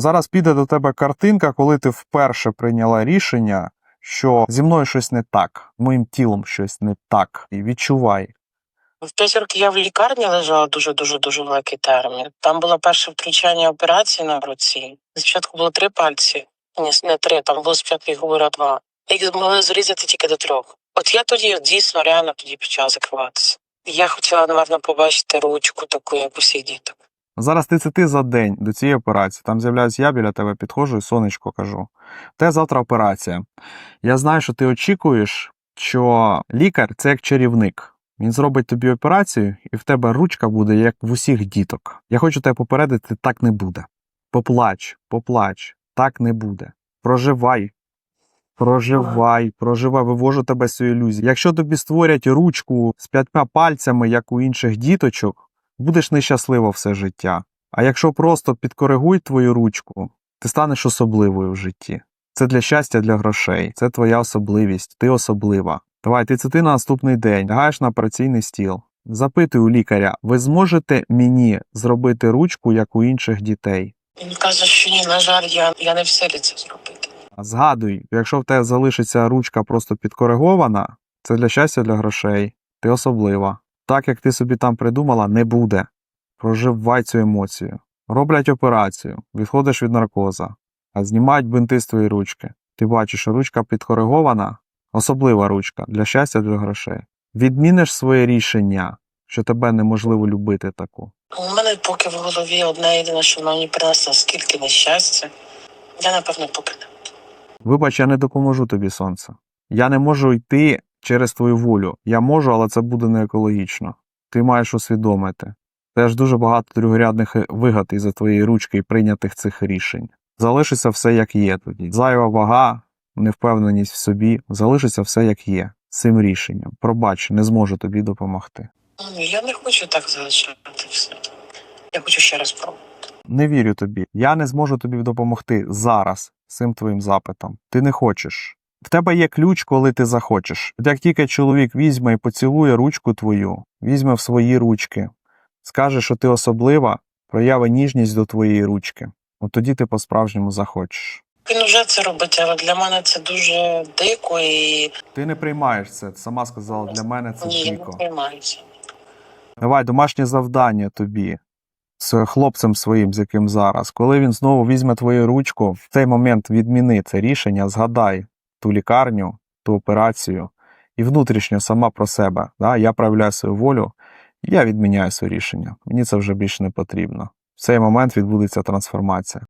Зараз піде до тебе картинка, коли ти вперше прийняла рішення, що зі мною щось не так, моїм тілом щось не так. І відчувай. В п'ять років я в лікарні лежала дуже дуже дуже великий термін. Там було перше втручання операції на руці. Спочатку було три пальці, ні, не три, там було спочатку говорю два. Їх могли зрізати тільки до трьох. От я тоді дійсно реально тоді почала закриватися. Я хотіла, напевно, побачити ручку таку, як у всіх діток. Зараз 30 за день до цієї операції. Там з'являюсь я біля тебе, підходжу і сонечко кажу. Те завтра операція. Я знаю, що ти очікуєш, що лікар це як чарівник. Він зробить тобі операцію, і в тебе ручка буде як в усіх діток. Я хочу тебе попередити, так не буде. Поплач, поплач, так не буде. Проживай. Проживай, проживай, вивожу тебе з цієї ілюзії. Якщо тобі створять ручку з п'ятьма пальцями, як у інших діточок, будеш нещаслива все життя. А якщо просто підкоригують твою ручку, ти станеш особливою в житті. Це для щастя, для грошей. Це твоя особливість, ти особлива. Давай, ти це ти на наступний день, лягаєш на операційний стіл. Запитуй у лікаря, ви зможете мені зробити ручку, як у інших дітей? Він каже, що ні, на жаль, я, я не в силі це зробити. Згадуй, якщо в тебе залишиться ручка просто підкоригована, це для щастя, для грошей. Ти особлива. Так як ти собі там придумала, не буде. Проживай цю емоцію. Роблять операцію, відходиш від наркоза, а знімають бинти з твоєї ручки. Ти бачиш, що ручка підкоригована, особлива ручка для щастя, для грошей. Відміниш своє рішення, що тебе неможливо любити таку. У мене поки в голові одне єдине, що вона мені принесла скільки нещастя. Я, напевно, поки не. Вибач, я не допоможу тобі, сонце. Я не можу йти через твою волю. Я можу, але це буде не екологічно. Ти маєш усвідомити. Теж дуже багато другорядних вигад із-за твоєї ручки і прийнятих цих рішень. Залишиться все як є тоді. Зайва вага, невпевненість в собі, залишиться все як є. Цим рішенням. Пробач, не зможу тобі допомогти. Я не хочу так залишати все. Я хочу ще раз пробувати. Не вірю тобі. Я не зможу тобі допомогти зараз цим твоїм запитом. Ти не хочеш. В тебе є ключ, коли ти захочеш. Як тільки чоловік візьме і поцілує ручку твою, візьме в свої ручки, скаже, що ти особлива, прояви ніжність до твоєї ручки. От тоді ти по-справжньому захочеш. Він вже це робить, але для мене це дуже дико і Ти не приймаєш це, сама сказала, для мене це ні, я не дико. приймаюся. Давай домашнє завдання тобі з хлопцем своїм, з яким зараз. Коли він знову візьме твою ручку, в цей момент відміни це рішення, згадай ту лікарню, ту операцію і внутрішньо сама про себе. Да? Я проявляю свою волю, я відміняю своє рішення. Мені це вже більше не потрібно. В цей момент відбудеться трансформація.